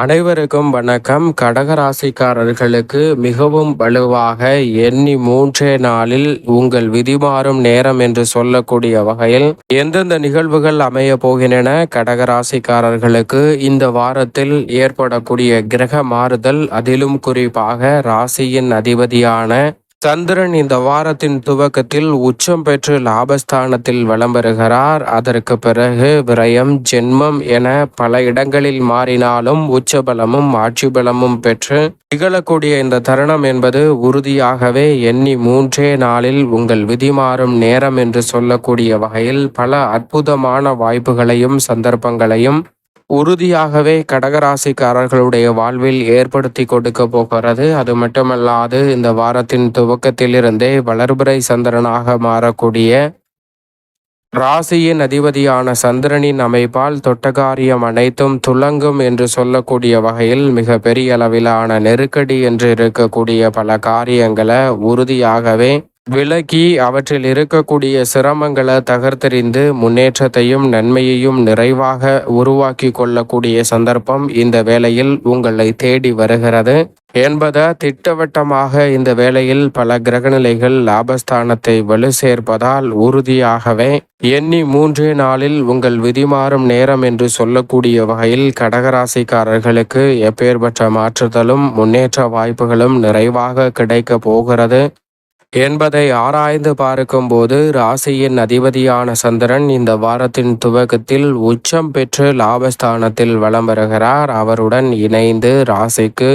அனைவருக்கும் வணக்கம். கடகராசிக்காரர்களுக்கு மிகவும் வலுவாக எண்ணி மூன்றே நாளில் உங்கள் விதிமாறும் நேரம் என்று சொல்லக்கூடிய வகையில் எந்தெந்த நிகழ்வுகள் அமைய போகின்றன? கடகராசிக்காரர்களுக்கு இந்த வாரத்தில் ஏற்படக்கூடிய கிரக மாறுதல் அதிலும் குறிப்பாக ராசியின் அதிபதியான சந்திரன் இந்த வாரத்தின் துவக்கத்தில் உச்சம் பெற்று லாபஸ்தானத்தில் வலம் பெறுகிறார் அதற்கு பிறகு விரயம் ஜென்மம் என பல இடங்களில் மாறினாலும் உச்சபலமும் ஆட்சி பலமும் பெற்று நிகழக்கூடிய இந்த தருணம் என்பது உறுதியாகவே எண்ணி மூன்றே நாளில் உங்கள் விதி மாறும் நேரம் என்று சொல்லக்கூடிய வகையில் பல அற்புதமான வாய்ப்புகளையும் சந்தர்ப்பங்களையும் உறுதியாகவே கடகராசிக்காரர்களுடைய வாழ்வில் ஏற்படுத்தி கொடுக்க போகிறது. அது மட்டுமல்லாது இந்த வாரத்தின் துவக்கத்திலிருந்தே வளர்பிறை சந்திரனாக மாறக்கூடிய ராசியின் அதிபதியான சந்திரனின் அமைப்பால் தொட்டகாரியம் அனைத்தும் துலங்கும் என்று சொல்லக்கூடிய வகையில் மிக பெரிய அளவிலான நெருக்கடி என்று இருக்கக்கூடிய பல காரியங்களை உறுதியாகவே விலக்கி அவற்றில் இருக்கக்கூடிய சிரமங்களை தகர்த்தெறிந்து முன்னேற்றத்தையும் நன்மையையும் நிறைவாக உருவாக்கி கொள்ளக்கூடிய சந்தர்ப்பம் இந்த வேளையில் உங்களை தேடி வருகிறது. என்பதை திட்டவட்டமாக இந்த வேளையில் பல கிரகநிலைகள் லாபஸ்தானத்தை வலு சேர்ப்பதால் உறுதியாகவே எண்ணி மூன்றே நாளில் உங்கள் விதிமாறும் நேரம் என்று சொல்லக்கூடிய வகையில் கடகராசிக்காரர்களுக்கு எப்பேற்பட்ட மாற்றுதலும் முன்னேற்ற வாய்ப்புகளும் நிறைவாக கிடைக்க போகிறது. என்பதை ஆராய்ந்து பார்க்கும்போது ராசியின் அதிபதியான சந்திரன் இந்த வாரத்தின் துவக்கத்தில் உச்சம் பெற்று லாபஸ்தானத்தில் வலம் வருகிறார். அவருடன் இணைந்து ராசிக்கு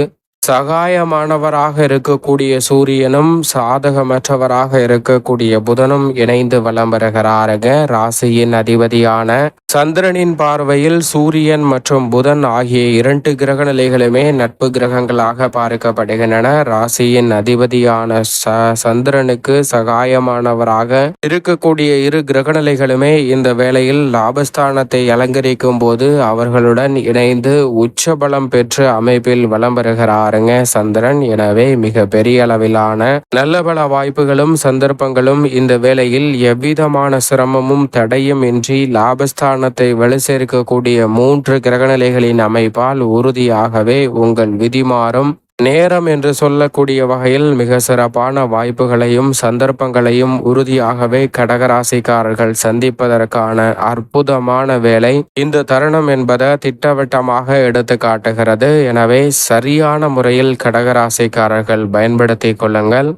சகாயமானவராக இருக்கக்கூடிய சூரியனும் சாதகமற்றவராக இருக்கக்கூடிய புதனும் இணைந்து வலம் வருகிறாருங்க ராசியின் அதிபதியான சந்திரனின் பார்வையில் சூரியன் மற்றும் புதன் ஆகிய இரண்டு கிரக நிலைகளுமே நட்பு கிரகங்களாக பார்க்கப்படுகின்றன. ராசியின் அதிபதியான ச சந்திரனுக்கு சகாயமானவராக இருக்கக்கூடிய இரு கிரகநிலைகளுமே இந்த வேளையில் லாபஸ்தானத்தை அலங்கரிக்கும் போது அவர்களுடன் இணைந்து உச்சபலம் பெற்று அமைப்பில் வலம் வருகிறார். பாருங்க சந்திரன். எனவே மிக பெரிய அளவிலான நல்ல பல வாய்ப்புகளும் சந்தர்ப்பங்களும் இந்த வேளையில் எவ்விதமான சிரமமும் தடையும் இன்றி லாபஸ்தானத்தை வலு சேர்க்கக்கூடிய மூன்று கிரகநிலைகளின் அமைப்பால் உறுதியாகவே உங்கள் விதிமாறும் நேரம் என்று சொல்லக்கூடிய வகையில் மிக சிறப்பான வாய்ப்புகளையும் சந்தர்ப்பங்களையும் உறுதியாகவே கடகராசிக்காரர்கள் சந்திப்பதற்கான அற்புதமான வேலை இந்த தருணம் என்பதை திட்டவட்டமாக எடுத்து காட்டுகிறது. எனவே சரியான முறையில் கடகராசிக்காரர்கள் பயன்படுத்தி கொள்ளுங்கள்.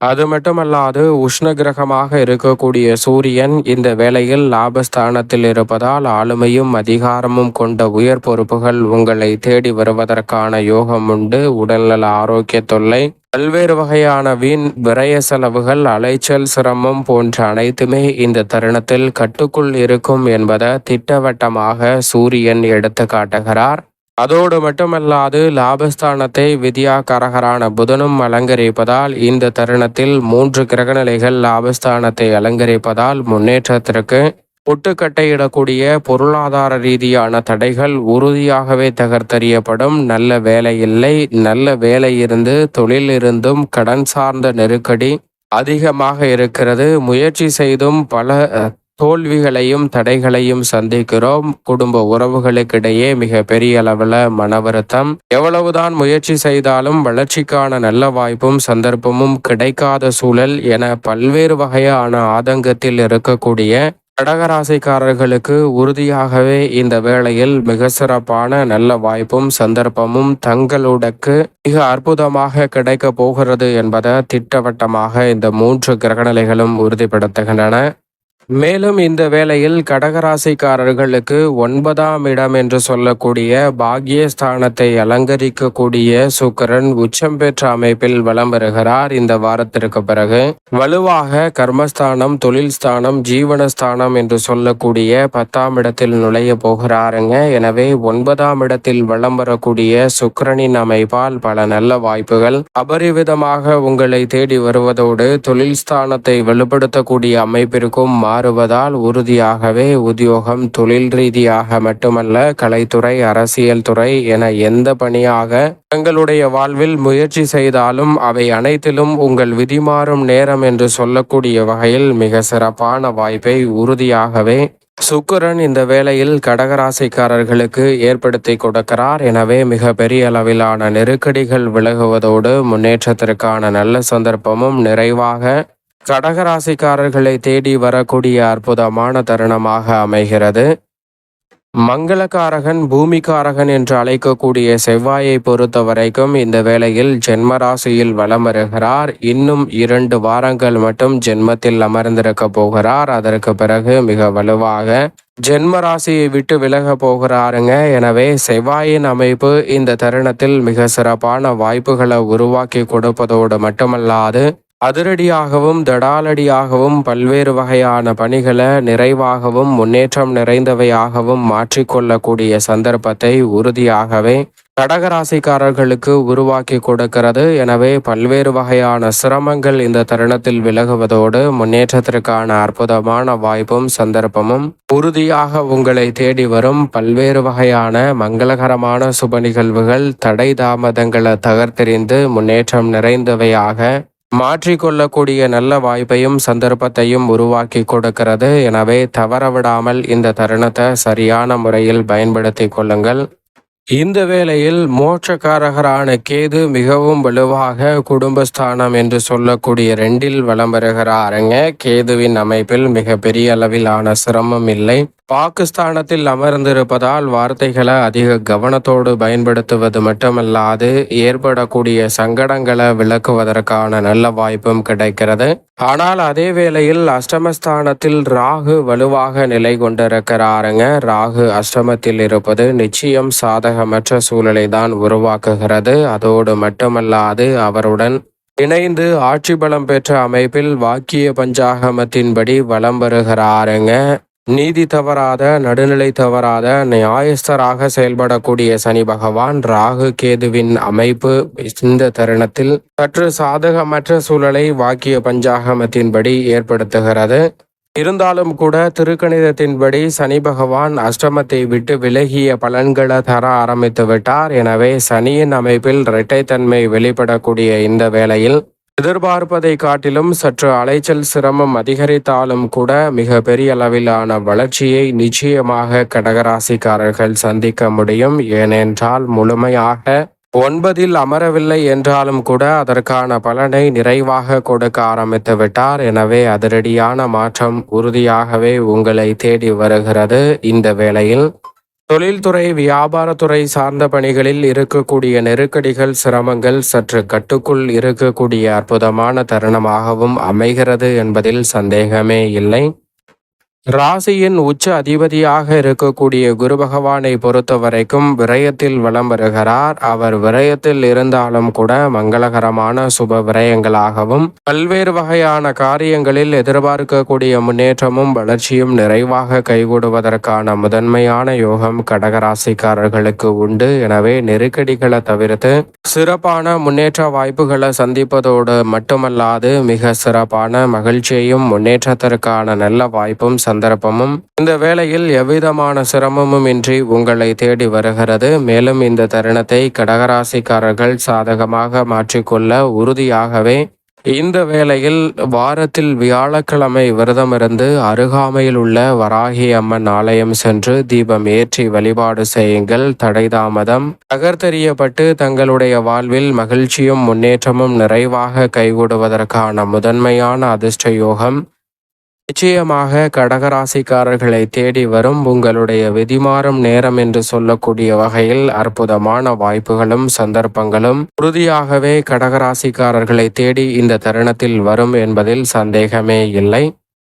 அது மட்டுமல்லாது உஷ்ண கிரகமாக இருக்கக்கூடிய சூரியன் இந்த வேளையில் லாபஸ்தானத்தில் இருப்பதால் ஆளுமையும் அதிகாரமும் கொண்ட உயர் பொறுப்புகள் உங்களை தேடி வருவதற்கான யோகம் உண்டு. உடல்நல ஆரோக்கிய தொல்லை பல்வேறு வகையான வீண் விரய செலவுகள் அலைச்சல் சிரமம் போன்ற அனைத்துமே இந்த தருணத்தில் கட்டுக்குள் இருக்கும் என்பதை திட்டவட்டமாக சூரியன் எடுத்து காட்டுகிறார் அதோடு மட்டுமல்லாது லாபஸ்தானத்தை வித்யாகரகரான புதனும் அலங்கரிப்பதால் இந்த தருணத்தில் மூன்று கிரகநிலைகள் லாபஸ்தானத்தை அலங்கரிப்பதால் முன்னேற்றத்திற்கு புட்டுக்கட்டையிடக்கூடிய பொருளாதார ரீதியான தடைகள் உறுதியாகவே தகர்த்தறியப்படும். நல்ல வேலை இல்லை. நல்ல வேலை இருந்து தொழில் இருந்தும் கடன் சார்ந்த நெருக்கடி அதிகமாக இருக்கிறது. முயற்சி செய்தும் பல தோல்விகளையும் தடைகளையும் சந்திக்கிறோம். குடும்ப உறவுகளுக்கிடையே மிக பெரிய அளவில் மன வருத்தம் எவ்வளவுதான் முயற்சி செய்தாலும் வளர்ச்சிக்கான நல்ல வாய்ப்பும் சந்தர்ப்பமும் கிடைக்காத சூழல் என பல்வேறு வகையான ஆதங்கத்தில் இருக்கக்கூடிய கடகராசிக்காரர்களுக்கு உறுதியாகவே இந்த வேளையில் மிக சிறப்பான நல்ல வாய்ப்பும் சந்தர்ப்பமும் தங்களுடக்கு மிக அற்புதமாக கிடைக்க போகிறது என்பதை திட்டவட்டமாக இந்த மூன்று கிரகநிலைகளும் உறுதிப்படுத்துகின்றன. மேலும் இந்த வேளையில் கடகராசிக்காரர்களுக்கு ஒன்பதாம் இடம் என்று சொல்லக்கூடிய பாக்யஸ்தானத்தை அலங்கரிக்கக்கூடிய சுக்கரன் உச்சம் பெற்ற அமைப்பில் வலம் வருகிறார் இந்த வாரத்திற்கு பிறகு. வலுவாக கர்மஸ்தானம் தொழில் ஸ்தானம் ஜீவனஸ்தானம் என்று சொல்லக்கூடிய பத்தாம் இடத்தில் நுழைய போகிறாருங்க. எனவே ஒன்பதாம் இடத்தில் வலம் வரக்கூடிய சுக்கரனின் அமைப்பால் பல நல்ல வாய்ப்புகள். அபரிவிதமாக உங்களை தேடி வருவதோடு தொழில் ஸ்தானத்தை வலுப்படுத்தக்கூடிய அமைப்பிற்கும் மாறுவதால் உறுதியாகவே உத்தியோகம் தொழில் ரீதியாக மட்டுமல்ல கலைத்துறை அரசியல் துறை என எந்த பணியாக தங்களுடைய வாழ்வில் முயற்சி செய்தாலும் அவை அனைத்திலும் உங்கள் விதிமாறும் நேரம் என்று சொல்லக்கூடிய வகையில் மிக சிறப்பான வாய்ப்பை உறுதியாகவே சுக்கரன் இந்த வேளையில் கடகராசிக்காரர்களுக்கு ஏற்படுத்தி கொடுக்கிறார். எனவே மிக பெரிய அளவிலான நெருக்கடிகள் விலகுவதோடு முன்னேற்றத்திற்கான நல்ல சந்தர்ப்பமும் நிறைவாக கடகராசிக்காரர்களை தேடி வரக்கூடிய அற்புதமான தருணமாக அமைகிறது. மங்களக்காரகன் பூமிக்காரகன் என்று அழைக்கக்கூடிய செவ்வாயை பொறுத்த வரைக்கும் இந்த வேளையில் ஜென்ம ராசியில் வலம் வருகிறார். இன்னும் இரண்டு வாரங்கள் மட்டும் ஜென்மத்தில் அமர்ந்திருக்க போகிறார். அதற்கு பிறகு மிக வலுவாக ஜென்ம ராசியை விட்டு விலக போகிறாருங்க. எனவே செவ்வாயின் அமைப்பு இந்த தருணத்தில் மிக சிறப்பான வாய்ப்புகளை உருவாக்கி கொடுப்பதோடு மட்டுமல்லாது அதிரடியாகவும் தடாலடியாகவும் பல்வேறு வகையான பணிகளை நிறைவாகவும் முன்னேற்றம் நிறைந்தவையாகவும் மாற்றிக்கொள்ளக்கூடிய சந்தர்ப்பத்தை உறுதியாகவே கடகராசிக்காரர்களுக்கு உருவாக்கி கொடுக்கிறது. எனவே பல்வேறு வகையான சிரமங்கள் இந்த தருணத்தில் விலகுவதோடு முன்னேற்றத்திற்கான அற்புதமான வாய்ப்பும் சந்தர்ப்பமும் உறுதியாக உங்களை தேடி வரும் பல்வேறு வகையான மங்களகரமான சுப நிகழ்வுகள் தடை தாமதங்களை தகர்த்தெறிந்து முன்னேற்றம் நிறைந்தவையாக மாற்றிக்கொள்ளக்கூடிய நல்ல வாய்ப்பையும் சந்தர்ப்பத்தையும் உருவாக்கி கொடுக்கிறது. எனவே தவறவிடாமல் இந்த தருணத்தை சரியான முறையில் பயன்படுத்தி கொள்ளுங்கள். இந்த வேளையில் மோட்சக்காரகரான கேது மிகவும் வலுவாக குடும்பஸ்தானம் என்று சொல்லக்கூடிய ரெண்டில் வலம் வருகிறாருங்க கேதுவின் அமைப்பில் மிக பெரிய அளவிலான சிரமம் இல்லை. பாகிஸ்தானத்தில் அமர்ந்திருப்பதால் வார்த்தைகளை அதிக கவனத்தோடு பயன்படுத்துவது மட்டுமல்லாது ஏற்படக்கூடிய சங்கடங்களை விளக்குவதற்கான நல்ல வாய்ப்பும் கிடைக்கிறது. ஆனால் அதே வேளையில் அஷ்டமஸ்தானத்தில் ராகு வலுவாக நிலை கொண்டிருக்கிறாருங்க. ராகு அஷ்டமத்தில் இருப்பது நிச்சயம் சாதகமற்ற சூழலை தான் உருவாக்குகிறது. அதோடு மட்டுமல்லாது அவருடன் இணைந்து ஆட்சி பலம் பெற்ற அமைப்பில் வாக்கிய பஞ்சாகமத்தின்படி வலம் வருகிறாருங்க. நீதி தவறாத நடுநிலை தவறாத நியாயஸ்தராக செயல்படக்கூடிய சனி பகவான் ராகு கேதுவின் அமைப்பு இந்த தருணத்தில் சற்று சாதகமற்ற சூழலை வாக்கிய பஞ்சாகமத்தின்படி ஏற்படுத்துகிறது. இருந்தாலும் கூட திருக்கணிதத்தின்படி சனி பகவான் அஷ்டமத்தை விட்டு விலகிய பலன்களை தர ஆரம்பித்து விட்டார் எனவே சனியின் அமைப்பில் இரட்டைத்தன்மை வெளிப்படக்கூடிய இந்த வேளையில் எதிர்பார்ப்பதை காட்டிலும் சற்று அலைச்சல் சிரமம் அதிகரித்தாலும் கூட மிக பெரிய அளவிலான வளர்ச்சியை நிச்சயமாக கடகராசிக்காரர்கள் சந்திக்க முடியும். ஏனென்றால் முழுமையாக ஒன்பதில் அமரவில்லை என்றாலும் கூட அதற்கான பலனை நிறைவாக கொடுக்க ஆரம்பித்து விட்டார். எனவே அதிரடியான மாற்றம் உறுதியாகவே உங்களை தேடி வருகிறது. இந்த வேளையில் தொழில்துறை வியாபாரத்துறை சார்ந்த பணிகளில் இருக்கக்கூடிய நெருக்கடிகள் சிரமங்கள் சற்று கட்டுக்குள் இருக்கக்கூடிய அற்புதமான தருணமாகவும் அமைகிறது என்பதில் சந்தேகமே இல்லை. ராசியின் உச்ச அதிபதியாக இருக்கக்கூடிய குரு பகவானை பொறுத்த வரைக்கும் விரயத்தில் வலம் வருகிறார். அவர் விரயத்தில் இருந்தாலும் கூட மங்களகரமான சுப விரயங்களாகவும் பல்வேறு வகையான காரியங்களில் எதிர்பார்க்கக்கூடிய முன்னேற்றமும் வளர்ச்சியும் நிறைவாக கைகூடுவதற்கான முதன்மையான யோகம் கடகராசிக்காரர்களுக்கு உண்டு. எனவே நெருக்கடிகளை தவிர்த்து சிறப்பான முன்னேற்ற வாய்ப்புகளை சந்திப்பதோடு மட்டுமல்லாது மிக சிறப்பான மகிழ்ச்சியையும் முன்னேற்றத்திற்கான நல்ல வாய்ப்பும் சந்தர்ப்பமும். இந்த வேளையில் எவ்விதமான சிரமமும் இன்றி உங்களை தேடி வருகிறது. மேலும் இந்த தருணத்தை கடகராசிக்காரர்கள் சாதகமாக மாற்றிக்கொள்ள உறுதியாகவே இந்த வேளையில் வாரத்தில் வியாழக்கிழமை விரதமிருந்து அருகாமையில் உள்ள வராகி அம்மன் ஆலயம் சென்று தீபம் ஏற்றி வழிபாடு செய்யுங்கள். தடைதாமதம் தகர்த்தெறியப்பட்டு தங்களுடைய வாழ்வில் மகிழ்ச்சியும் முன்னேற்றமும் நிறைவாக கைகூடுவதற்கான முதன்மையான அதிர்ஷ்ட யோகம் நிச்சயமாக கடகராசிக்காரர்களை தேடி வரும் உங்களுடைய விதிமாறும் நேரம் என்று சொல்லக்கூடிய வகையில் அற்புதமான வாய்ப்புகளும் சந்தர்ப்பங்களும் உறுதியாகவே கடகராசிக்காரர்களை தேடி இந்த தருணத்தில் வரும் என்பதில் சந்தேகமே இல்லை.